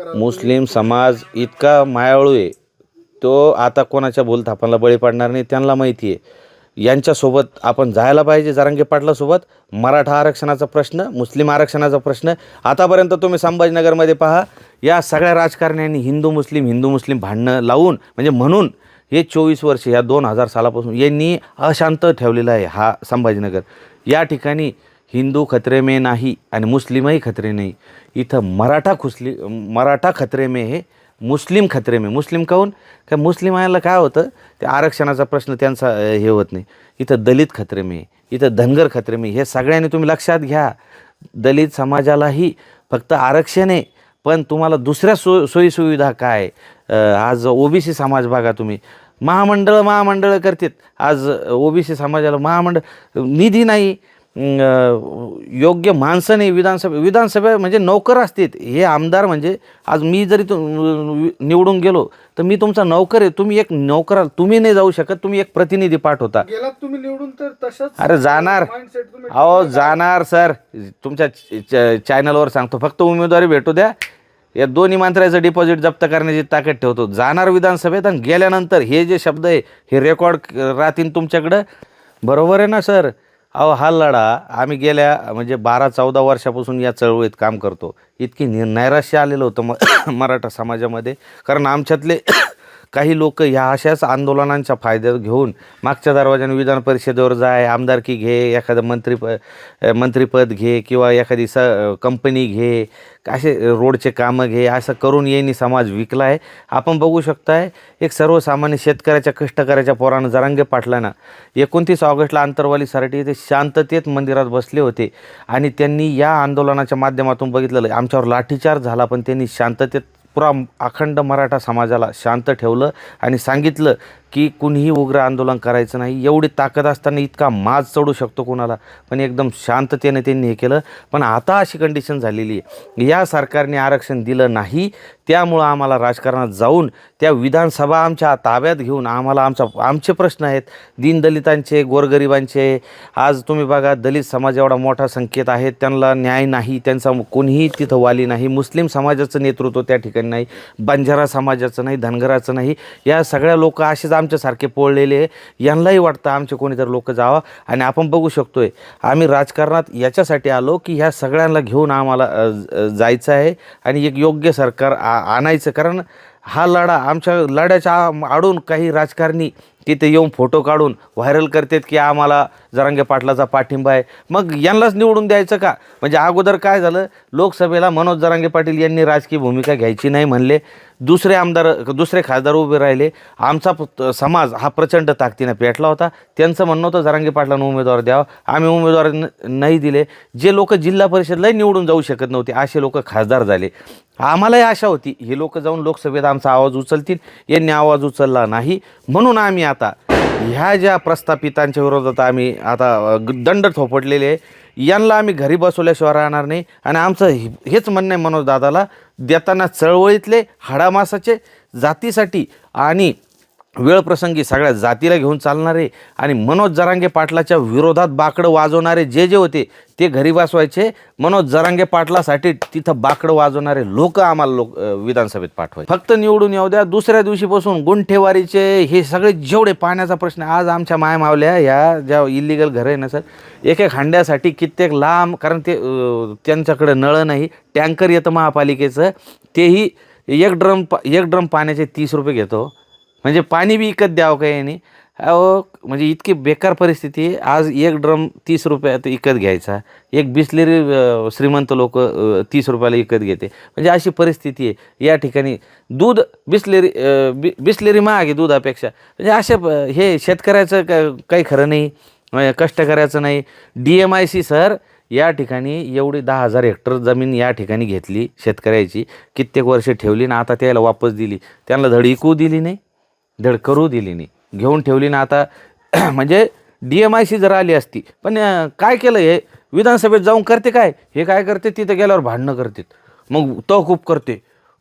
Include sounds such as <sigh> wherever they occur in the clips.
मुस्लिम समाज इतका मायाळू आहे. तो आता कोणाच्या बोलथापाला बळी पडणार नाही त्यांना माहिती आहे. यांच्यासोबत आपण जायला पाहिजे जारांगे पाटलासोबत. मराठा आरक्षणाचा प्रश्न मुस्लिम आरक्षणाचा प्रश्न. आतापर्यंत तुम्ही संभाजीनगरमध्ये पहा या सगळ्या राजकारण्यांनी हिंदू मुस्लिम हिंदू मुस्लिम भांडणं लावून म्हणजे म्हणून हे चोवीस वर्ष या दोन हजार सालापासून यांनी अशांत ठेवलेला आहे हा संभाजीनगर. या ठिकाणी हिंदू खतरे में नाही आणि मुस्लिमही खतरे नाही. इथं मराठा खुसली मराठा खतरे में हे मुस्लिम खतरे में. मुस्लिम काहून का मुस्लिमाला काय होतं? ते आरक्षणाचा प्रश्न त्यांचा हे होत नाही. इथं दलित खतरे में इथं धनगर खतरे में हे सगळ्यांनी तुम्ही लक्षात घ्या. दलित समाजालाही फक्त आरक्षण आहे पण तुम्हाला दुसऱ्या सो सोयीसुविधा काय? अ, आज ओबीसी समाज बघा तुम्ही. महामंडळ महामंडळ करतात. आज ओबीसी समाजाला महामंडळ निधी नाही. योग्य माणसं नाही विधानसभा विधानसभा म्हणजे नौकर असतात हे आमदार म्हणजे आज मी जरी तु निवडून गेलो तर मी तुमचा नौकर आहे. तुम्ही एक नौकर तुम्ही नाही जाऊ शकत तुम्ही एक प्रतिनिधी पाठवता तुम्ही निवडून तर तसंच अरे जाणार. अहो जाणार सर. तुमच्या चॅनलवर सांगतो. फक्त उमेदवारी भेटू द्या. या दोन्ही मंत्र्याचं डिपॉझिट जप्त करण्याची ताकद ठेवतो. जाणार विधानसभेत आणि गेल्यानंतर हे जे शब्द आहे हे रेकॉर्ड राहतील तुमच्याकडं. बरोबर आहे ना सर? अहो हा लढा आम्ही गेल्या म्हणजे बारा चौदा वर्षापासून या चळवळीत काम करतो. इतकी नि नैराश्य आलेलं होतं म <coughs> मराठा समाजामध्ये. कारण आमच्यातले काही लोक ह्या अशाच आंदोलनांचा फायदा घेऊन मागच्या दरवाजाने विधान परिषदेवर जाय आमदारकी घे एखादं मंत्री प मंत्रीपद घे किंवा एखादी स कंपनी घे असे रोडचे कामं घे असं करून येईनी समाज विकला आहे आपण बघू शकताय एक सर्वसामान्य शेतकऱ्याच्या कष्टकऱ्याच्या पोरानं जरांगे पाटलानं एकोणतीस ऑगस्टला आंतरवाली सराटी ते शांततेत मंदिरात बसले होते आणि त्यांनी या आंदोलनाच्या माध्यमातून बघितलेलं आमच्यावर लाठीचार झाला पण त्यांनी शांततेत पुरा अखंड मराठा समाजाला शांत ठेवलं आणि सांगितलं की कुणीही उग्र आंदोलन करायचं नाही. एवढी ताकद असताना इतका माज चढू शकतो कोणाला? पण एकदम शांततेने त्यांनी हे केलं. पण आता अशी कंडिशन झालेली आहे. या सरकारने आरक्षण दिलं नाही. त्यामुळं आम्हाला राजकारणात जाऊन त्या विधानसभा आमच्या ताब्यात घेऊन आम्हाला आमचा आमचे प्रश्न आहेत. दीनदलितांचे गोरगरिबांचे आज तुम्ही बघा दलित समाज एवढा मोठा संकेत आहे. त्यांना न्याय नाही. त्यांचा कोणीही तिथं वाली नाही. मुस्लिम समाजाचं नेतृत्व त्या ठिकाणी नाही. बंजारा समाजाचं नाही. धनगराचं नाही. या सगळ्या लोक असेच आमच्यासारखे पोळलेले आहे. यांनाही वाटतं आमचे कोणीतरी लोक जावं. आणि आपण बघू शकतोय आम्ही राजकारणात याच्यासाठी आलो की ह्या सगळ्यांना घेऊन आम्हाला जायचं आहे आणि एक योग्य सरकार आ आणायचं. कारण हा लढा आमच्या लढ्याच्या आडून काही राजकारणी तिथे येऊन फोटो काढून व्हायरल करतात की आम्हाला जरांगे पाटलाचा पाठिंबा आहे. मग यांनाच निवडून द्यायचं का? म्हणजे अगोदर काय झालं? लोकसभेला मनोज जरांगे पाटील यांनी राजकीय भूमिका घ्यायची नाही म्हणले. दुसरे आमदार दुसरे खासदार उभे राहिले. आमचा समाज हा प्रचंड ताकदीनं पेटला होता. त्यांचं म्हणणं होतं जरांगी पाटलांना उमेदवार द्यावा. आम्ही उमेदवार नाही दिले. जे लोक जिल्हा परिषदलाही निवडून जाऊ शकत नव्हते असे लोक खासदार झाले. आम्हालाही आशा होती हे लोक जाऊन लोकसभेत आमचा आवाज उचलतील. यांनी आवाज उचलला नाही. म्हणून आम्ही आता ह्या ज्या प्रस्थापितांच्या विरोधात आम्ही आता दंड थोपटलेले आहे. यांना आम्ही घरी बसवल्याशिवाय राहणार नाही. आणि आमचं हे- हेच म्हणणं आहे मनोज दादाला देताना चळवळीतले हाडामासाचे जातीसाठी आणि वेळप्रसंगी सगळ्या जातीला घेऊन चालणारे आणि मनोज जरांगे पाटलाच्या विरोधात बाकडं वाजवणारे जे जे होते ते घरी बसवायचे. मनोज जरांगे पाटलासाठी तिथं बाकडं वाजवणारे लोक आम्हाला लोक विधानसभेत पाठवायचे. फक्त निवडून येऊ द्या दुसऱ्या दिवशीपासून गुंठेवारीचे हे सगळे जेवढे पाण्याचा प्रश्न आज आमच्या मायमावल्या ह्या ज्या इलिगल घरं आहे ना सर एक एक हांड्यासाठी कित्येक लांब कारण ते त्यांच्याकडे नळं नाही टँकर येतं महापालिकेचं तेही एक ड्रम पा एक ड्रम पाण्याचे तीस रुपये घेतो. म्हणजे पाणी बी विकत द्यावं काय यांनी अहो म्हणजे इतकी बेकार परिस्थिती आहे. आज एक ड्रम तीस रुपयात विकत घ्यायचा. एक बिसलेरी श्रीमंत लोक तीस रुपयाला विकत घेते. म्हणजे अशी परिस्थिती आहे. या ठिकाणी दूध बिसलेरी बि बिसलेरी महाग आहे दुधापेक्षा. म्हणजे अशा हे शेतकऱ्याचं का- काही खरं नाही. म्हणजे कष्ट करायचं नाही. D M I C sir या ठिकाणी एवढी दहा हजार हेक्टर जमीन या ठिकाणी घेतली शेतकऱ्याची. कित्येक वर्ष ठेवली ना आता त्याला वापस दिली. त्यांना धड इकू दिली नाही. धडकरू दिली नाही. घेऊन ठेवली ना आता <clears throat> म्हणजे डी एम आय सी जर आली असती. पण काय केलं हे? विधानसभेत जाऊन करते काय? हे काय करते? तिथं गेल्यावर भांडणं करतात मग तहकूब करते.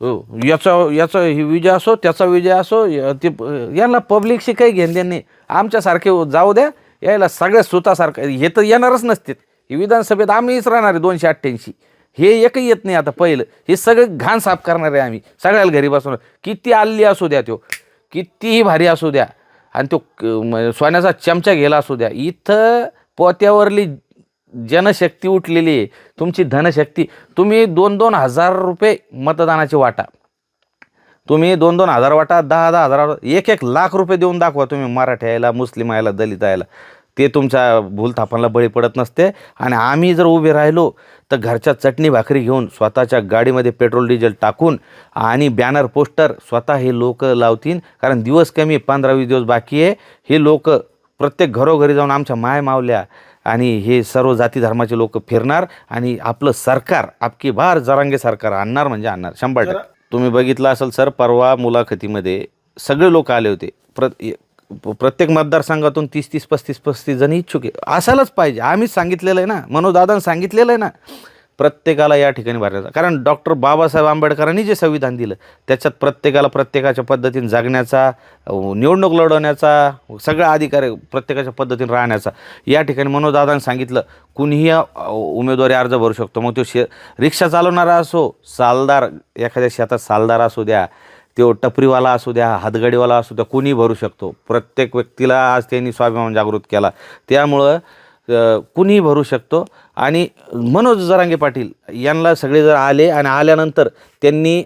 हो, याचा याचा ही विजय असो त्याचा विजय असो ते यांना पब्लिकशी काही घेणं नाही. आमच्यासारखे जाऊ द्या. यायला सगळ्या सुतासारखं हे तर येणारच नसतात ही विधानसभेत आम्हीच राहणार आहे दोनशे अठ्ठ्याऐंशी. हे एकही येत नाही आता पहिलं. हे सगळे घाण साफ करणार आहे आम्ही. सगळ्याला घरी बसवणार किती आल्ली असू द्या त्यो. कितीही भारी असू द्या. आणि तो सोन्याचा चमचा गेला असू द्या. इथं पोत्यावरली जनशक्ती उठलेली आहे. तुमची धनशक्ती. तुम्ही दोन दोन हजार रुपये मतदानाची वाटा. तुम्ही दोन दोन हजार वाटा दहा दहा हजार एक एक लाख रुपये देऊन दाखवा तुम्ही मराठी यायला मुस्लिम यायला दलित यायला ते तुमच्या भूलथापांना बळी पडत नसते. आणि आम्ही जर उभे राहिलो तर घरच्या चटणी भाकरी घेऊन स्वतःच्या गाडीमध्ये पेट्रोल डिझेल टाकून आणि बॅनर पोस्टर स्वतः हे लोक लावतील. कारण दिवस कमी पंधरा वीस दिवस बाकी आहे. हे लोक प्रत्येक घरोघरी जाऊन आमच्या माय मावल्या आणि हे सर्व जाती धर्माचे लोक फिरणार आणि आपलं सरकार आपकी बार जरांगे सरकार आणणार म्हणजे आणणार. शंभर टक्के. तुम्ही बघितलं असेल सर परवा मुलाखतीमध्ये सगळे लोक आले होते. प्र प्रत्येक मतदारसंघातून तीस तीस पस्तीस पस्तीस जण इच्छुक आहे. असायलाच पाहिजे. आम्हीच सांगितलेलं आहे ना. मनोजदादांनी सांगितलेलं आहे ना. प्रत्येकाला या ठिकाणी भरायचं कारण डॉक्टर बाबासाहेब आंबेडकरांनी जे संविधान दिलं त्याच्यात प्रत्येकाला प्रत्येकाच्या पद्धतीने जगण्याचा निवडणूक लढवण्याचा सगळा अधिकार आहे प्रत्येकाच्या पद्धतीने राहण्याचा. या ठिकाणी मनोजदादांनी सांगितलं कुणीही उमेदवारी अर्ज भरू शकतो. मग तो शे रिक्षा चालवणारा असो सालदार एखाद्या शेतात सालदार असू द्या तो टपरीवाला असू द्या हातगाडीवाला असू द्या कुणी भरू शकतो. प्रत्येक व्यक्तीला आज त्यांनी स्वाभिमान जागृत केला. त्यामुळं कुणीही भरू शकतो. आणि मनोज जरांगे पाटील यांना सगळे जर आले आणि आल्यानंतर त्यांनी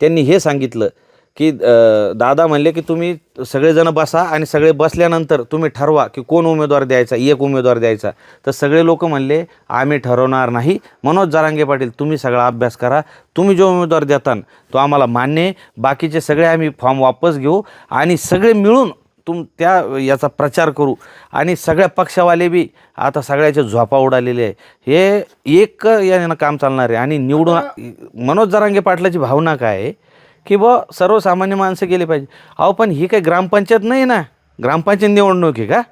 त्यांनी हे सांगितलं की दादा म्हणले की तुम्ही सगळेजण बसा आणि सगळे बसल्यानंतर तुम्ही ठरवा की कोण उमेदवार द्यायचा एक उमेदवार द्यायचा. तर सगळे लोक म्हणले आम्ही ठरवणार नाही. मनोज जरांगे पाटील तुम्ही सगळा अभ्यास करा. तुम्ही जो उमेदवार देतान तो आम्हाला मान्य बाकीचे सगळे आम्ही फॉर्म वापस घेऊ आणि सगळे मिळून तुम त्या याचा प्रचार करू. आणि सगळ्या पक्षावाले बी आता सगळ्याच्या झोपा उडालेले आहे. हे एक यानं काम चालणार आहे. आणि निवडून मनोज जरांगे पाटलाची भावना काय आहे? की बुवा सर्वसामान्य माणसं गेली पाहिजे. अहो पण ही काही ग्रामपंचायत नाही ना. ग्रामपंचायत निवडणूक आहे का?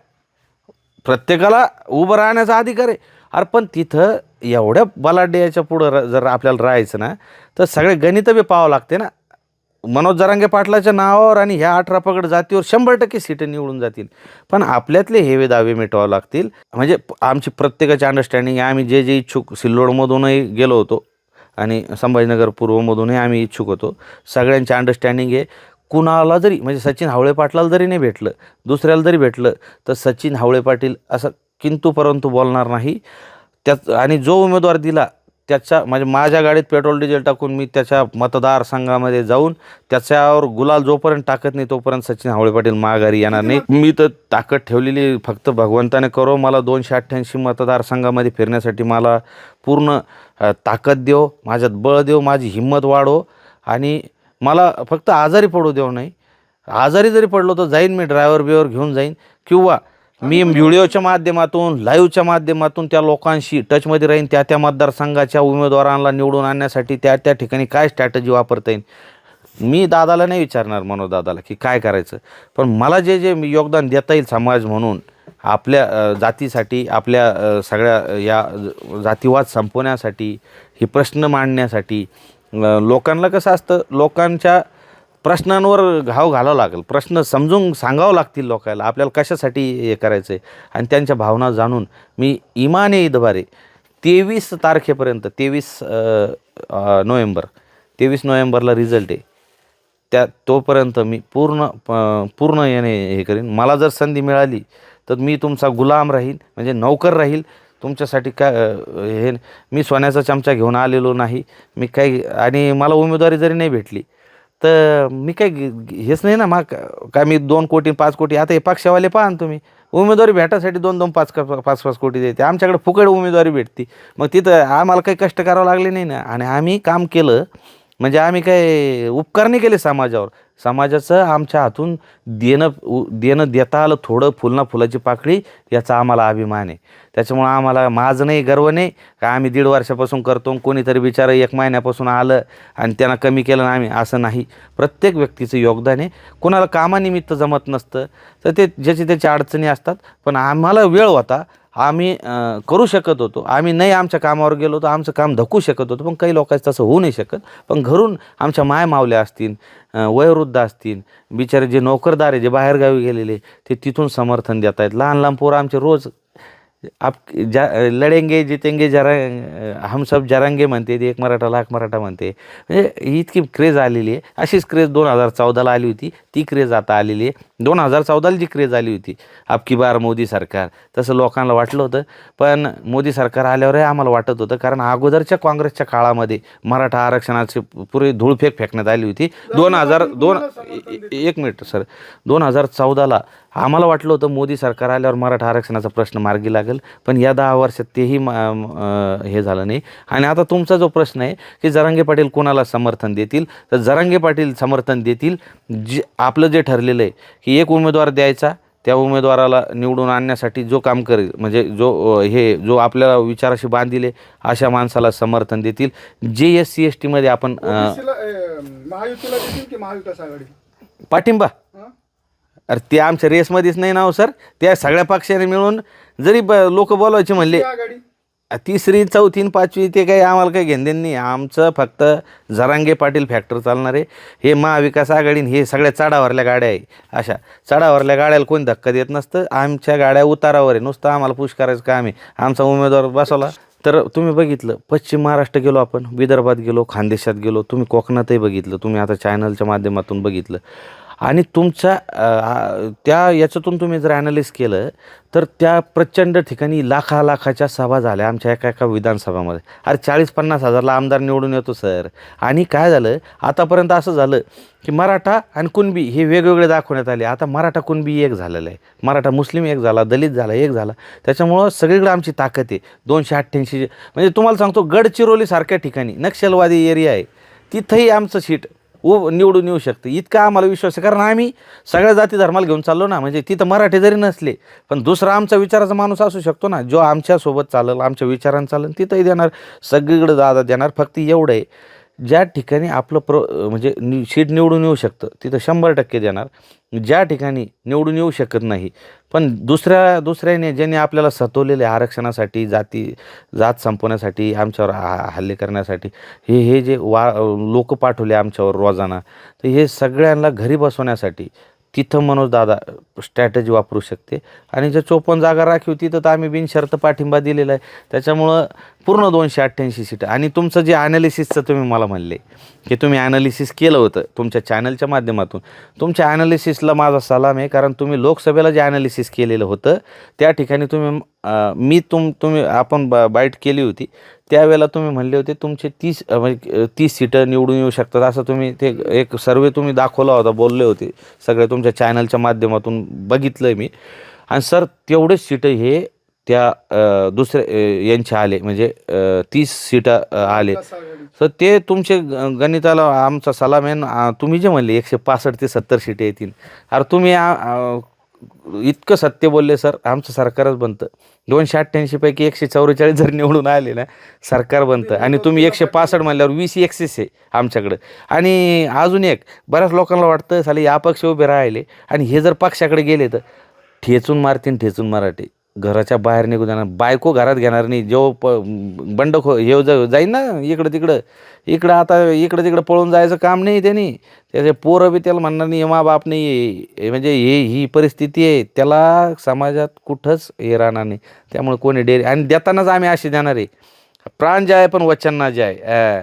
प्रत्येकाला उभं राहण्याचा अधिकार आहे. अरे पण तिथं एवढ्या बलाढ्याच्या पुढं र- जर आपल्याला राहायचं ना तर सगळे गणित बी पाहावं लागते ना. मनोज जरांगे पाटलाच्या नावावर आणि ह्या अठरा पगड जातीवर शंभर टक्के सीटं निवडून जातील. पण आपल्यातले हेवे दावे मिटवावे लागतील. म्हणजे आमची प्रत्येकाची अंडरस्टँडिंग आहे. आम्ही जे जे इच्छुक सिल्लोडमधूनही गेलो होतो. आणि संभाजीनगर पूर्वमधूनही आम्ही इच्छुक होतो. सगळ्यांची अंडरस्टँडिंग आहे कुणाला जरी म्हणजे सचिन हावळे पाटलाला जरी नाही भेटलं दुसऱ्याला जरी भेटलं तर सचिन हावळे पाटील असं किंतु परंतु बोलणार नाही. त्या आणि जो उमेदवार दिला त्याच्या म्हणजे माझ्या गाडीत पेट्रोल डिझेल टाकून मी त्याच्या मतदारसंघामध्ये जाऊन त्याच्यावर गुलाल जोपर्यंत टाकत नाही तोपर्यंत सचिन हावळे पाटील माघारी येणार नाही. मी तर ताकद ठेवलेली फक्त भगवंताने करो. मला दोनशे अठ्ठ्याऐंशी मतदारसंघामध्ये फिरण्यासाठी मला पूर्ण ताकद देव माझ्यात बळ देव माझी हिंमत वाढो. आणि मला फक्त आजारी पडू देऊ नाही. आजारी जरी पडलो तर जाईन मी ड्रायव्हर बिवर घेऊन जाईन. किंवा मी व्हिडिओच्या माध्यमातून लाईव्हच्या माध्यमातून त्या लोकांशी टचमध्ये राहीन त्या त्या मतदारसंघाच्या उमेदवारांना निवडून आणण्यासाठी त्या त्या ठिकाणी काय स्ट्रॅटजी वापरता येईल मी दादाला नाही विचारणार मनोज दादाला की काय करायचं? पण मला जे जे मी योगदान देता येईल समाज म्हणून आपल्या जातीसाठी आपल्या सगळ्या या जातीवाद संपवण्यासाठी हे प्रश्न मांडण्यासाठी लोकांना कसं असतं लोकांच्या प्रश्नांवर घाव घालावं लागेल. प्रश्न समजून सांगावं लागतील लोकांना. आपल्याला कशासाठी हे करायचं आहे आणि त्यांच्या भावना जाणून मी इमाने ईदवारे तेवीस तारखेपर्यंत तेवीस नोव्हेंबर तेवीस नोव्हेंबरला रिझल्ट आहे. त्या तोपर्यंत मी पूर्ण प- पूर्ण याने हे करीन. मला जर संधी मिळाली तर मी तुमचा गुलाम राहील म्हणजे नौकर राहील. तुमच्यासाठी काय हे मी सोन्याचा चमचा घेऊन आलेलो नाही. मी काही आणि मला उमेदवारी जरी नाही भेटली तर मी काय हेच नाही ना मग काय मी दोन कोटी पाच कोटी आता हे पक्षावाले पाहा ना तुम्ही. उमेदवारी भेटासाठी दोन दोन पाच पाच पाच कोटी देते. आमच्याकडे फुकट उमेदवारी भेटती. मग तिथं आम्हाला काही कष्ट करावं लागले नाही ना. आणि आम्ही काम केलं म्हणजे आम्ही काय उपकार नाही केले समाजावर. समाजाचं आमच्या हातून देणं उ- देणं देता आलं थोडं फुलना फुलाची पाकळी याचा आम्हाला अभिमान आहे. त्याच्यामुळं आम्हाला माझ नाही गर्व नाही. का आम्ही दीड वर्षापासून करतो कोणीतरी बिचारं एक महिन्यापासून आलं आणि त्यांना कमी केलं आम्ही असं नाही. प्रत्येक व्यक्तीचं योगदान आहे. कोणाला कामानिमित्त जमत नसतं. तर ते ज्याची त्याची अडचणी असतात. पण आम्हाला वेळ होता. आम्ही करू शकत होतो. आम्ही नाही आमच्या कामावर गेलो तर आमचं काम धकू शकत होतो. पण काही लोकांचं तसं होऊ नाही शकत. पण घरून आमच्या माय मावल्या असतील. वयोवृद्ध असतील. बिचारे जे नोकरदार आहे जे बाहेरगावी गेलेले ते तिथून समर्थन देत आहेत लहान लहान पोरं आमचे रोज आप जा लढेंगे जितेंगे जरा हम सब जरांगे म्हणते ते एक मराठा लाख मराठा म्हणते. म्हणजे ही इतकी क्रेज आलेली आहे. अशीच क्रेज दोन हजार चौदाला आली होती. ती क्रेज आता आलेली आहे. दोन हजार चौदाला जी क्रेज आली होती आपकी बार मोदी सरकार तसं लोकांना वाटलं होतं. पण मोदी सरकार आल्यावरही आम्हाला वाटत होतं कारण अगोदरच्या काँग्रेसच्या काळामध्ये मराठा आरक्षणाची पुरे धूळफेक फेकण्यात आली होती. दोन हजार दोन एक मिनिट सर. दोन हजार चौदाला आम्हाला वाटलं होतं मोदी सरकार आल्यावर मराठा आरक्षणाचा प्रश्न मार्गी लागेल पण या दहा वर्षात तेही हे झालं नाही. आणि आता तुमचा जो प्रश्न आहे की जरांगे पाटील कोणाला समर्थन देतील? तर जरांगे पाटील समर्थन देतील जे आपलं जे ठरलेलं आहे की एक उमेदवार द्यायचा त्या उमेदवाराला निवडून आणण्यासाठी जो काम करेल म्हणजे जो हे जो आपल्याला विचाराशी बांधिले अशा माणसाला समर्थन देतील. जे एस सी एस टीमध्ये आपण पाठिंबा? अरे ते आमच्या रेसमध्येच नाही ना हो सर त्या सगळ्या पक्षाने मिळून जरी ब लोक बोलायचे म्हणले तिसरी चौथी पाचवी ते काही आम्हाला काही घेणदेण नाही. आमचं फक्त जरांगे पाटील फॅक्टर चालणार आहे. हे महाविकास आघाडीन हे सगळ्या चढावरल्या गाड्या आहे. अशा चढावरल्या गाड्याला कोणी धक्का देत नसतं. आमच्या गाड्या उतारावर आहे. नुसतं आम्हाला पुश करायचं काम आहे. आमचा उमेदवार बसवला. तर तुम्ही बघितलं पश्चिम महाराष्ट्र गेलो आपण विदर्भात गेलो खानदेशात गेलो तुम्ही कोकणातही बघितलं तुम्ही आता चॅनलच्या माध्यमातून बघितलं. आणि तुमच्या त्या याच्यातून तुम्ही जर ॲनालिस केलं तर त्या प्रचंड ठिकाणी लाखा लाखाच्या सभा झाल्या आमच्या एका एका विधानसभामध्ये. अरे चाळीस पन्नास हजारला आमदार निवडून येतो सर. आणि काय झालं आतापर्यंत असं झालं की मराठा आणि कुणबी हे वेगवेगळे दाखवण्यात आले. आता मराठा कुणबी एक झालेलं आहे. मराठा मुस्लिम एक झाला दलित झाला एक झाला. त्याच्यामुळं सगळीकडे आमची ताकद आहे. दोनशे अठ्ठ्याऐंशी म्हणजे तुम्हाला सांगतो गडचिरोलीसारख्या ठिकाणी नक्षलवादी एरिया आहे. तिथंही आमचं सीट उ निवडून येऊ शकते. इतका आम्हाला विश्वास आहे. कारण आम्ही सगळ्या जाती धर्माला घेऊन चाललो ना म्हणजे तिथं मराठी जरी नसले पण दुसरा आमचा विचाराचा माणूस असू शकतो ना जो आमच्यासोबत चालेल आमच्या विचारानं चालेल तिथंही देणार सगळीकडे दादा देणार फक्त एवढं आहे. ज्या ठिकाणी आपलं प्र म्हणजे नि सीट निवडून येऊ शकतं तिथं शंभर टक्के देणार. ज्या ठिकाणी निवडून येऊ शकत नाही पण दुसऱ्या दुसऱ्याने ज्यांनी आपल्याला सतवलेले आरक्षणासाठी जाती जात संपवण्यासाठी आमच्यावर हा- हल्ले करण्यासाठी हे हे जे वा लोक पाठवले आमच्यावर रोजाना तर हे सगळ्यांना घरी बसवण्यासाठी तिथं मनोज दादा स्ट्रॅटेजी वापरू शकते. आणि जर चोपन्न जागा राखीव तिथं तर आम्ही बिनशर्त पाठिंबा दिलेला आहे. त्याच्यामुळं पूर्ण दोनशे अठ्ठ्याऐंशी सीट. आणि तुमचं जे ॲनालिसिसचं तुम्ही मला म्हणले की तुम्ही ॲनालिसिस केलं होतं तुमच्या चॅनलच्या माध्यमातून. तुमच्या ॲनालिसिसला माझा सलाम आहे कारण तुम्ही लोकसभेला जे ॲनालिसिस केलेलं होतं त्या ठिकाणी तुम्ही मी तुम तुम्ही आपण ब बाईट केली होती. त्यावेळेला तुम्ही म्हणले होते तुमचे तीस म्हणजे तीस सीटं निवडून येऊ शकतात असं तुम्ही ते एक सर्वे तुम्ही दाखवला होता बोलले होते. सगळे तुमच्या चॅनलच्या माध्यमातून बघितलं आहे मी. आणि सर तेवढेच सीटं हे त्या दुसऱ्या दुसरे यांचे आले. म्हणजे तीस सीटं आले. तर ते तुमचे ग- गणिताला आमचा सलाम आहे. तुम्ही जे म्हणले एकशे पासष्ट ते सत्तर सीटे येतील. अरे तुम्ही इतकं सत्य बोलले सर. आमचं सरकारच बनतं. दोनशे अठ्ठ्याऐंशीपैकी एकशे चौवेचाळीस जर निवडून आले ना सरकार बनतं. आणि तुम्ही एकशे पासष्ट म्हणल्यावर वीस एक्सेस आहे आमच्याकडं. आणि अजून एक बऱ्याच लोकांना वाटतं साले या पक्ष उभे राहिले आणि हे जर पक्षाकडे गेले तर ठेचून मारतीन ठेचून मराठी. घराच्या बाहेर निघू जाणार. बायको घरात घेणार नाही. जेव प बंडखो हे जा जाईन ना इकडं तिकडं. इकडं आता इकडं तिकडं पळून जायचं काम नाही त्यांनी. त्याचे पोरं बी त्याला म्हणणार नाही मा बाप नाही म्हणजे हे ही परिस्थिती आहे. त्याला समाजात कुठंच हे राहणार नाही. त्यामुळे कोणी डेअरी आणि देतानाच आम्ही असे देणार आहे. प्राण जे आहे पण वचन ना जे आहे.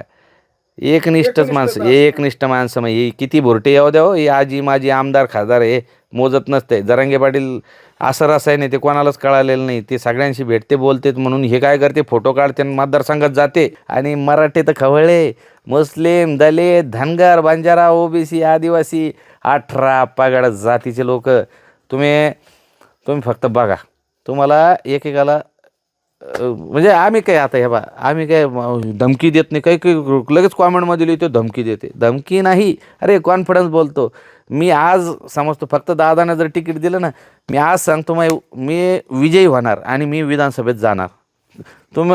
एकनिष्ठच माणसं एकनिष्ठ माणसं मग हे किती भुरटे येऊ द्या हो हे आजी माझी आमदार खासदार हे मोजत नसते. जरांगे पाटील असं रसायन आहे ते कोणालाच कळालेलं नाही. ते सगळ्यांशी भेटते बोलतेत म्हणून हे काय करते? फोटो काढते आणि मतदारसंघात जाते. आणि मराठी तर खवळे मुस्लिम दलित धनगर बंजारा ओबीसी आदिवासी अठरा पगड जातीचे लोक. तुम्ही तुम्ही फक्त बघा. तुम्हाला एकेकाला म्हणजे आम्ही काय आता हे बा आम्ही काय धमकी देत नाही. काही काही लगेच कॉमेंटमध्ये लिहितो धमकी देते. धमकी नाही. अरे कॉन्फिडन्स बोलतो. मी आज समजतो फक्त दादानं जर तिकीट दिलं ना मी आज सांगतो मग मी विजयी होणार आणि मी विधानसभेत जाणार. तुम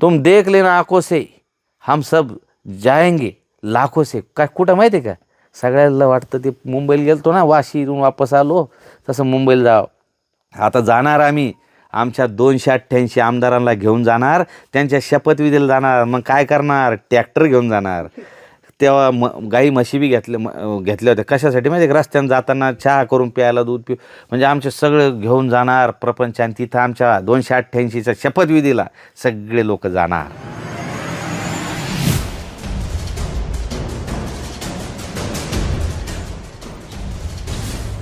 तुम देख लेना आंखों से. हम सब जाएंगे लाखो से. काय कुठं माहिती आहे का? सगळ्याला वाटतं ते मुंबईला गेलतो ना वाशीतून वापस आलो तसं मुंबईला जावं. आता जाणार आम्ही. आमच्या दोनशे अठ्ठ्याऐंशी आमदारांना घेऊन जाणार त्यांच्या शपथविधीला जाणार मग काय करणार? ट्रॅक्टर घेऊन जाणार. तेव्हा म गाई म्हशी बी घेतल्या म घेतल्या होत्या. कशासाठी माहिती आहे रस्त्यानं जाताना चहा करून प्यायला दूध पिऊ. म्हणजे आमचे सगळं घेऊन जाणार प्रपंचान तिथं आमच्या दोनशे अठ्ठ्याऐंशीचा शपथविधीला सगळे लोक जाणार.